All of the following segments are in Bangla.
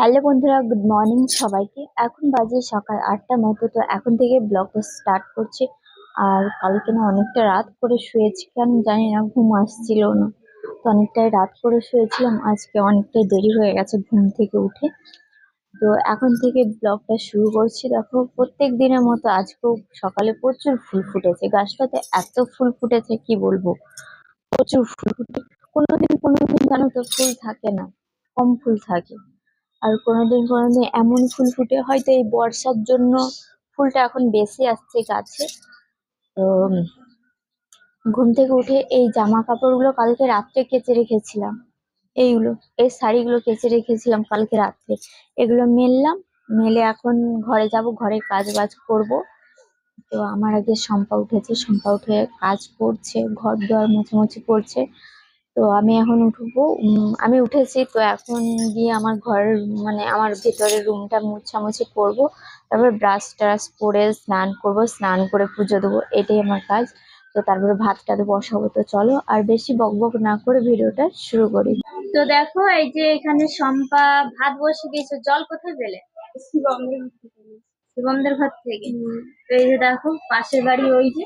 হ্যালো বন্ধুরা, গুড মর্নিং সবাইকে। এখন বাজে সকাল আটটা মতো, তো এখন থেকে ব্লগটা স্টার্ট করছি। আর কালকে না অনেকটা রাত করে শুয়েছি, কেন জানি না, ঘুম আসছিল না। তো অনেকটাই রাত করে শুয়েছিলাম, আজকে অনেকটাই দেরি হয়ে গেছে ঘুম থেকে উঠে। তো এখন থেকে ব্লগটা শুরু করছি। দেখো, প্রত্যেক দিনের মতো আজকেও সকালে প্রচুর ফুল ফুটেছে। গাছটাতে এত ফুল ফুটেছে, কি বলব? প্রচুর ফুল ফুটে কোনোদিন কোনোদিন জানো তো ফুল থাকে না, কম ফুল থাকে। আর কোনোদিন কোনোদিন এমন ফুল ফুটে, হয়তো এই বর্ষার জন্য ফুলটা এখন বেশি আসছে গাছে। তো ঘুম থেকে উঠে এই জামা কাপড়গুলো কালকে রাত্রে কেচে রেখেছিলাম। এইগুলো, এই শাড়িগুলো কেচে রেখেছিলাম কালকে রাত্রে। এগুলো মেললাম, মেলে এখন ঘরে যাব ঘরে কাজ বাজ করব। তো আমার আগে শম্পা উঠেছে, শম্পা উঠে কাজ করছে, ঘর দুয়ার মোছামুছি করছে। তো আমি এখন উঠবো। আমি উঠেছি তো এখন গিয়ে আমার ঘর মানে আমার ভেতরের রুমটা মুছামুছি করব। তারপরে ব্রাশ টাশ করে স্নান করব স্নান করে পুজো দেবো এটাই আমার কাজ। তো তারপরে ভাত টাত বসাবো তো চলো আর বেশি বকবক না করে ভিডিওটা শুরু করি। তো দেখো এই যে এখানে শম্পা ভাত বসে দিয়েছে। জল কোথায় পেলে? শিবমদের ঘর থেকে তো এই যে দেখো পাশের বাড়ি ওই যে।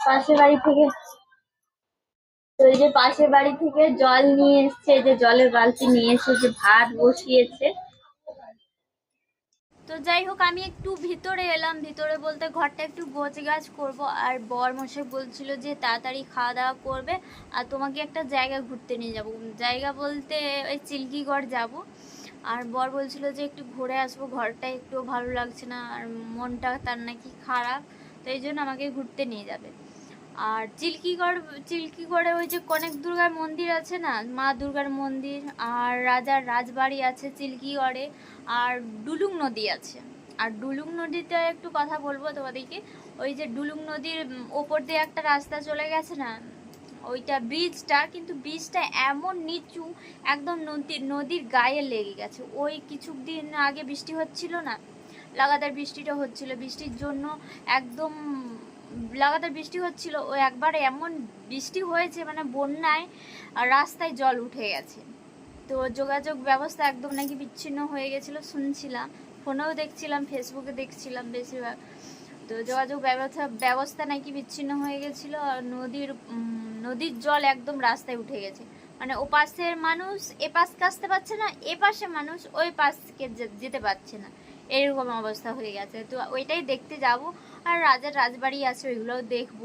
পাশের বাড়ি থেকে তো এই যে পাশের বাড়ি থেকে জল নিয়ে এসছে যে জলের বালতি নিয়ে এসে যে ভাত বসিয়েছে। তো যাই হোক, আমি একটু ভিতরে এলাম। ভিতরে বলতে ঘরটা একটু গোছ গাছ করব। আর বর মশাই বলছিল যে তাড়াতাড়ি খাওয়া দাওয়া করবে, আর তোমাকে একটা জায়গা ঘুরতে নিয়ে যাব। জায়গা বলতে ওই চিল্কিগড় যাব। আর বর বলছিল যে একটু ঘুরে আসব, ঘরটা একটু ভালো লাগছে না, আর মনটা তার নাকি খারাপ, তো এই জন্য আমাকে ঘুরতে নিয়ে যাবে। আর চিল্কিগড়, চিল্কিগড়ে ওই যে কনেক দুর্গার মন্দির আছে না? মা দুর্গার মন্দির আর রাজার রাজবাড়ি আছে চিল্কিগড়ে আর ডুলুং নদী আছে। আর ডুলুং নদীতে একটু কথা বলব তোমাদেরকে। ওই যে ডুলুং নদীর ওপর দিয়ে একটা রাস্তা চলে গেছে না? ওইটা ব্রিজটা কিন্তু ব্রিজটা এমন নিচু, একদম নদীর নদীর গায়ে লেগে গেছে। ওই কিছু দিন আগে বৃষ্টি হচ্ছিল না? লাগাতার বৃষ্টিটা হচ্ছিল। বৃষ্টির জন্য একদম লাগাতার বৃষ্টি হচ্ছিল, ও একবার এমন বৃষ্টি হয়েছে মানে বন্যায় রাস্তায় জল উঠে গেছে। তো যোগাযোগ ব্যবস্থা একদম নাকি বিচ্ছিন্ন হয়ে গেছিল, শুনছিলাম। ফোনেও দেখছিলাম ফেসবুকে দেখছিলাম বেশিরভাগ। তো যোগাযোগ ব্যবস্থা ব্যবস্থা নাকি বিচ্ছিন্ন হয়ে গেছিল আর নদীর নদীর জল একদম রাস্তায় উঠে গেছে। মানে ও পাশের মানুষ এ পাশকে আসতে পারছে না এ পাশে মানুষ ওই পাশকে যেতে পারছে না। এরকম অবস্থা হয়ে গেছে। তো ওইটাই দেখতে যাব। আর রাজার রাজবাড়ি আছে, ওইগুলোও দেখব।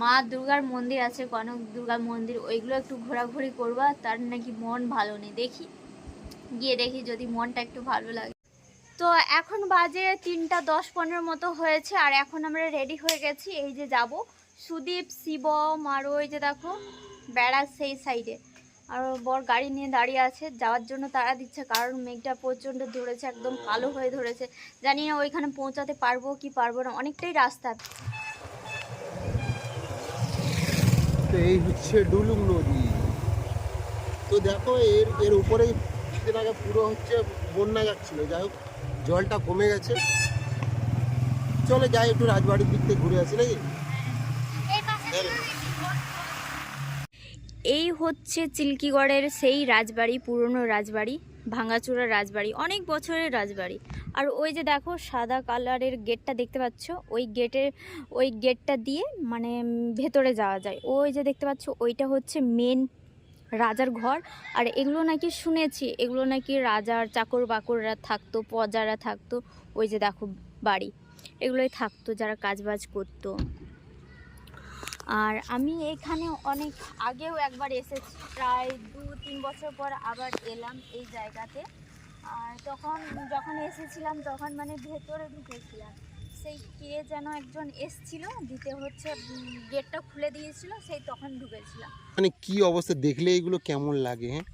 মা দুর্গার মন্দির আছে, কনক দুর্গার মন্দির, ওইগুলো একটু ঘোরাঘুরি করবা। তার নাকি মন ভালো নেই। দেখি, গিয়ে দেখি যদি মনটা একটু ভালো লাগে। তো এখন বাজে তিনটা দশ পনেরো মতো হয়েছে। আর এখন আমরা রেডি হয়ে গেছি। এই যে যাব। সুদীপ, শিবম, আর ওই যে দেখো, বেড়া সেই সাইডে। আর বর গাড়ি নিয়ে দাঁড়িয়ে আছে। যাওয়ার জন্য তারা দিচ্ছে কারণ মেঘটা প্রচণ্ড ধরেছে একদম কালো হয়ে ধরেছে। জানি না ওইখানে পৌঁছাতে পারব কি পারব না অনেকটাই রাস্তা। এই হচ্ছে ডুলুং নদী। তো দেখো এর এর উপরে কিছুদিন আগে পুরো হচ্ছে বন্যা যাচ্ছিল। যাই হোক জলটা কমে গেছে। চলে যাই একটু রাজবাড়ির দিক থেকে ঘুরে আসি নাকি? এই হচ্ছে চিল্কিগড়ের সেই রাজবাড়ি, পুরনো রাজবাড়ি ভাঙাচোরা রাজবাড়ি, অনেক বছরের রাজবাড়ি। আর ওই যে দেখো সাদা কালারের গেটটা দেখতে পাচ্ছ? ওই গেটের, ওই গেটটা দিয়ে মানে ভেতরে যাওয়া যায়। ওই যে দেখতে পাচ্ছ, ওইটা হচ্ছে মেন রাজার ঘর। আর এগুলো নাকি শুনেছি, এগুলো নাকি রাজার চাকর বাকররা থাকতো, প্রজারা থাকতো। ওই যে দেখো বাড়ি, এগুলোই থাকতো যারা কাজবাজ করতো। আর আমি এখানে অনেক আগেও একবার এসেছি প্রায় দু তিন বছর পর আবার এলাম এই জায়গাতে। আর তখন যখন এসেছিলাম তখন মানে ভেতরে ঢুকেছিলাম। সেই কে যেন একজন এসছিল দিতে হচ্ছে গেটটা খুলে দিয়েছিল সেই তখন ঢুকেছিলাম। মানে কি অবস্থা? দেখলে এগুলো কেমন লাগে হ্যাঁ?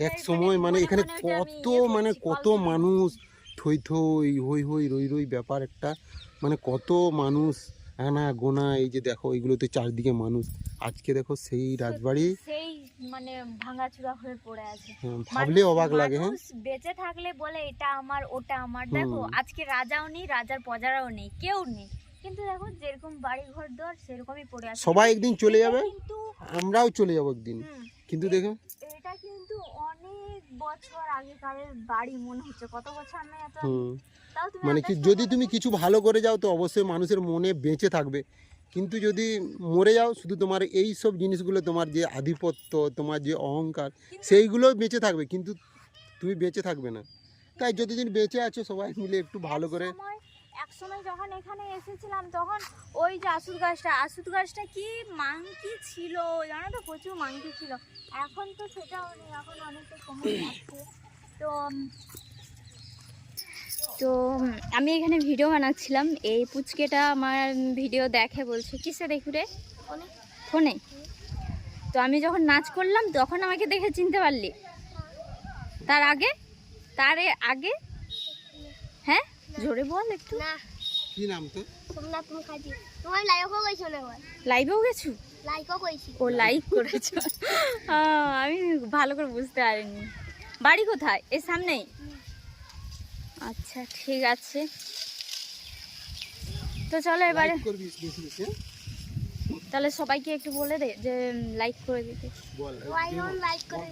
এক সময় মানে এখানে মনে আমি কত ইয়ে মানে কত মানুষ থই থই হই হই রই রই ব্যাপার একটা। মানে কত মানুষ আনা গোনা এই যে দেখো এগুলোতে চারদিকে মানুষ। আজকে দেখো সেই রাজবাড়ি। সেই মানে ভাঙাচুরা হয়ে পড়ে আছে। ভাবলে অবাক লাগে হ্যাঁ? বেঁচে থাকলে বলে এটা আমার ওটা আমার। দেখো আজকে রাজাও নেই রাজার প্রজারাও নেই কেউ নেই। কিন্তু দেখো যেরকম বাড়ি ঘর দর সেরকমই পড়ে আছে। সবাই একদিন চলে যাবে? কিন্তু আমরাও চলে যাব একদিন। কিন্তু দেখো। এটা কিন্তু অনেক বছর আগেকারের বাড়ি মনে হচ্ছে। কত বছর আমি এত হুম। মানে কি যদি তুমি কিছু ভালো করে যাও তো অবশ্যই মানুষের মনে বেঁচে থাকবে। কিন্তু যদি মরে যাও শুধু তোমার এই সব জিনিসগুলো তোমার যে আধিপত্য তোমার যে অহংকার সেইগুলো বেঁচে থাকবে। কিন্তু তুমি বেঁচে থাকবে না। তাই যতদিন বেঁচে আছো সবাই মিলে একটু ভালো করে একসময়- যখন এখানে এসেছিলাম তখন ওই যে আসুদ গাছটা আসুদ গাছটা কি মাংকি ছিল? জানো তো প্রচুর মাংকি ছিল। এখন তো সেটাও নেই এখন অনেকটা কমে যাচ্ছে তো তো আমি এখানে ভিডিও বানাচ্ছিলাম। এই পুচকেটা আমার ভিডিও দেখে বলছে কিসে দেখু রে? ফোনে। তো আমি যখন নাচ করলাম তখন আমাকে দেখে চিনতে পারলি। তার আগে? তার আগে? হ্যাঁ? জোরে বল একটু না কি নাম তো সোমনাথ মুখার্জি তোমার লাইকও কইছো না লাইভেও গেছু লাইকও কইছি ও লাইক করেছ আমি ভালো করে বুঝতে পারিনি বাড়ি কোথায় এর সামনেই আচ্ছা ঠিক আছে তো চলো এবারে হ্যাঁ? তাহলে সবাইকে একটু বলে দে যে লাইক করে দিতে বল লাইক করে।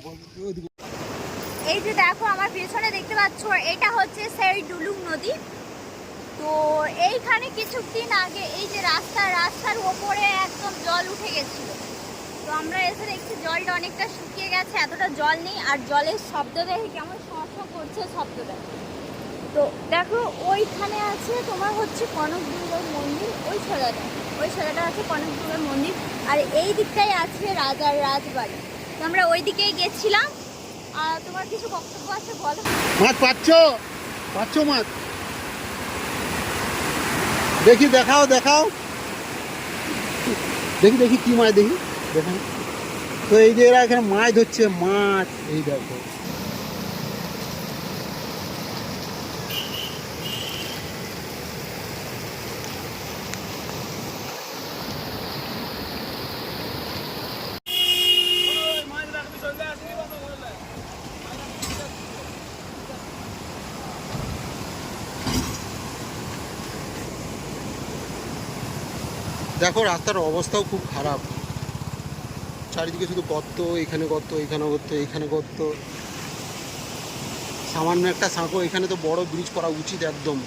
এই যে দেখো, আমার পেছনে দেখতে পাচ্ছ, এটা হচ্ছে সেই ডুলুং নদী। তো এইখানে কিছুদিন আগে এই যে রাস্তা, রাস্তার ওপরে একদম জল উঠে গেছিল। তো আমরা এসে দেখছি জলটা অনেকটা শুকিয়ে গেছে, এতটা জল নেই, আর জলের শব্দ দেখে কেমন সমস্যা করছে শব্দটা। তো দেখো, ওইখানে আছে তোমার হচ্ছে কনক দুর্গার মন্দির, ওই ছেলেটা ওই ছেলেটা আছে কনক দুর্গার মন্দির, আর এই দিকটাই আছে রাজার রাজবাড়ি। তো আমরা ওই দিকেই গেছিলাম তোমার কিছু মাছ পাচ্ছ? পাচ্ছ মাছ? দেখি, দেখাও দেখাও। দেখি দেখি কি মাছ দেখি? দেখাও তো এই যে এরা এখানে মাছ ধরছে, মাছ, এই দেখো। দেখো রাস্তার অবস্থাও খুব খারাপ। চারিদিকে শুধু গর্ত এখানে গর্ত এখানে গর্ত এখানে গর্ত। সামান্য একটা সাঁকো এখানে তো বড় ব্রিজ করা উচিত একদম।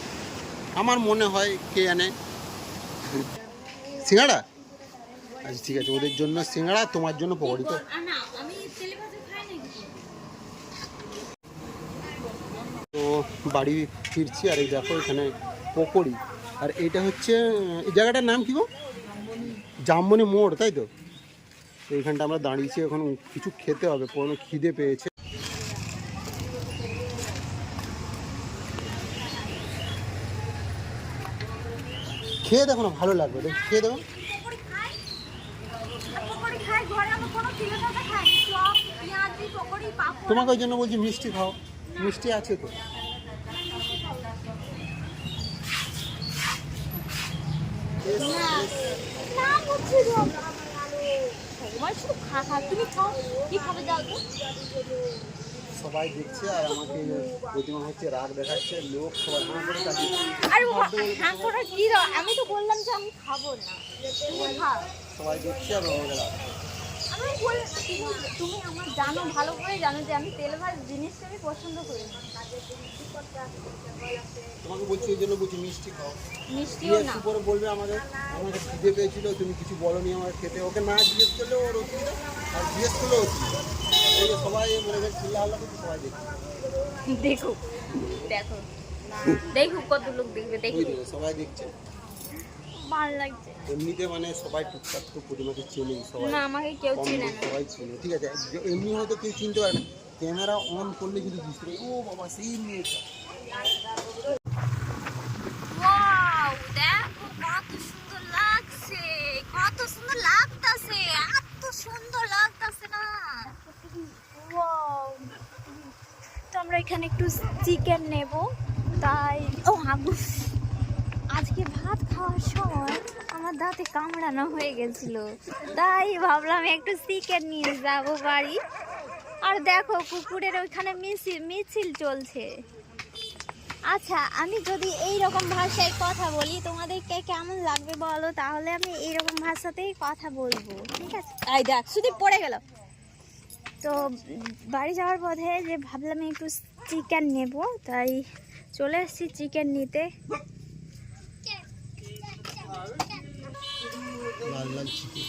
আমার মনে হয় কে জানে? সিঙ্গাড়া আচ্ছা ঠিক আছে ওদের জন্য সিঙ্গাড়া তোমার জন্য পকড়ি। তো তো বাড়ি ফিরছি আর এই দেখো এখানে পকড়ি। আর এইটা হচ্ছে এই জায়গাটার নাম কি গো? জামমনি মোড়, তাই তো? এইখানটা আমরা দাঁড়িয়েছি, এখন কিছু খেতে হবে কোনো খিদে পেয়েছে। খেয়ে দেখো না, ভালো লাগবে, দেখ, খেয়ে পাপড় তোমাকে ওই জন্য বলছি মিষ্টি খাও, মিষ্টি আছে তো। না তোমার শুধু খা খা তুমি খাও কি খাবে যাও তো সবাই দেখছে আর আমাকে প্রতিমা হচ্ছে রাগ দেখাচ্ছে লোক সবাই হাঁ করে তাকিয়ে আরে করে কি আমি তো বললাম যে আমি খাব না। সবাই দেখছে আর আমাকে আমি বল তুমি আমার জানো ভালো করে জানো যে আমি তেল ভাজ জিনিসটা আমি পছন্দ করি না। তোমাকে বলছি ওই জন্য বলছি মিষ্টি খাও। মিষ্টিও দিয়ে না। পরে বলবে আমাদের আমাকে খিদে পেয়েছিল তুমি কিছু বলনি আমার খেতে। ওকে না জিজ্ঞেস করলে ওর অসুবিধা আর জিজ্ঞেস করলে অসুবিধা। এই যে সবাই মনে চিল্লা হাল্লা করছে সবাই দেখছে। দেখো। দেখো দেখো কত লোক দেখবে দেখো। সবাই দেখছে। ভালো লাগছে। এমনিতে মানে সবাই টুকটাক তো পরিমাণে চেনে সবাই না আমাকে কেউ চিনে না। সবাই চেনে ঠিক আছে? এমনি হয়তো কেউ চিনতে পারে না। ক্যামেরা অন করলে কিন্তু বুঝতে পারে ও বাবা সেই মেয়েটা। কত সুন্দর লাগছে কত সুন্দর লাগতাছে এত সুন্দর লাগতাছে না। ওয়াও তো আমরা এখানে একটু চিকেন নেব তাই ও আগুন আজকে ভাত খাওয়ার সময় আমার দাঁতে কামড়ানো হয়ে গেছিল। তাই ভাবলাম একটু চিকেন নিয়ে যাব বাড়ি। আর দেখো কুকুরের ওইখানে মিছিল মিছিল চলছে। আচ্ছা আমি যদি এই রকম ভাষায় কথা বলি তোমাদেরকে কেমন লাগবে বলো? তাহলে আমি এই রকম ভাষাতেই কথা বলব ঠিক আছে? তাই দেখ শুধু পড়ে গেল। তো বাড়ি যাওয়ার পথে যে ভাবলাম একটু চিকেন নেব তাই চলে এসেছি চিকেন নিতে। লাল লাল চিকেন।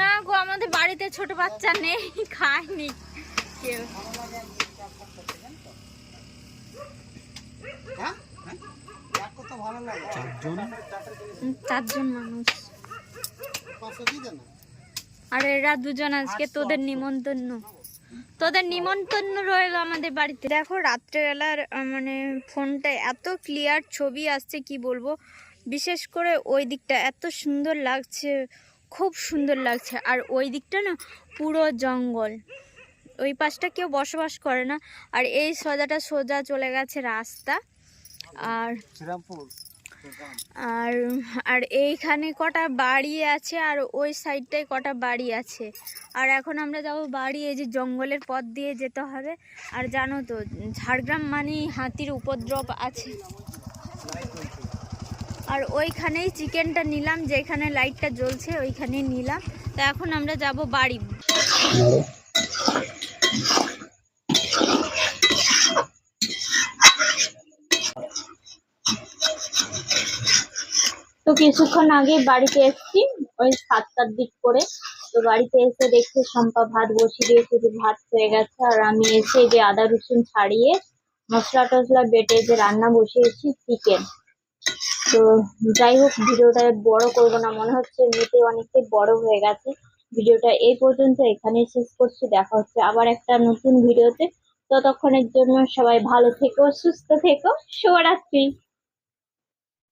না গো আমাদের বাড়িতে ছোট বাচ্চা নেই খায়নি কেউ। চারজন? মানুষ। পাঁচশো দিয়ে আর এরা দুজন আজকে তোদের নিমন্ত্রণ। তোদের নিমন্ত্রণ রইল আমাদের বাড়িতে। দেখো রাত্রেবেলার মানে ফোনটা এত ক্লিয়ার ছবি আসছে কি বলব? বিশেষ করে ওই দিকটা এত সুন্দর লাগছে খুব সুন্দর লাগছে। আর ওই দিকটা না পুরো জঙ্গল। ওই পাশটা কেউ বসবাস করে না। আর এই সোজাটা সোজা চলে গেছে রাস্তা। আর শ্রীরামপুর। আর আর এইখানে কটা বাড়ি আছে আর ওই সাইডটায় কটা বাড়ি আছে। আর এখন আমরা যাব বাড়ি, এই যে জঙ্গলের পথ দিয়ে যেতে হবে। আর জানো তো, ঝাড়গ্রাম মানেই হাতির উপদ্রব আছে। আর ওইখানেই চিকেনটা নিলাম, যেখানে লাইটটা জ্বলছে ওইখানেই নিলাম। তা এখন আমরা যাব বাড়ি। কিছুক্ষণ আগে বাড়িতে এসেছি, ওই সাতটার দিক করে। তো বাড়িতে এসে দেখছি শম্পা ভাত বসিয়ে দিয়েছে যে ভাত হয়ে গেছে। আর আমি এসে যে আদা রসুন ছাড়িয়ে মশলা টসলা বেটে যে রান্না বসিয়েছি চিকেন তো যাই হোক, ভিডিওটা বড় করব না। মনে হচ্ছে এমনিতে অনেকটাই বড় হয়ে গেছে। ভিডিওটা এই পর্যন্ত, এখানেই শেষ করছি। দেখা হচ্ছে আবার একটা নতুন ভিডিওতে। ততক্ষণের জন্য সবাই ভালো থেকো, সুস্থ থেকো। শুভরাত্রি।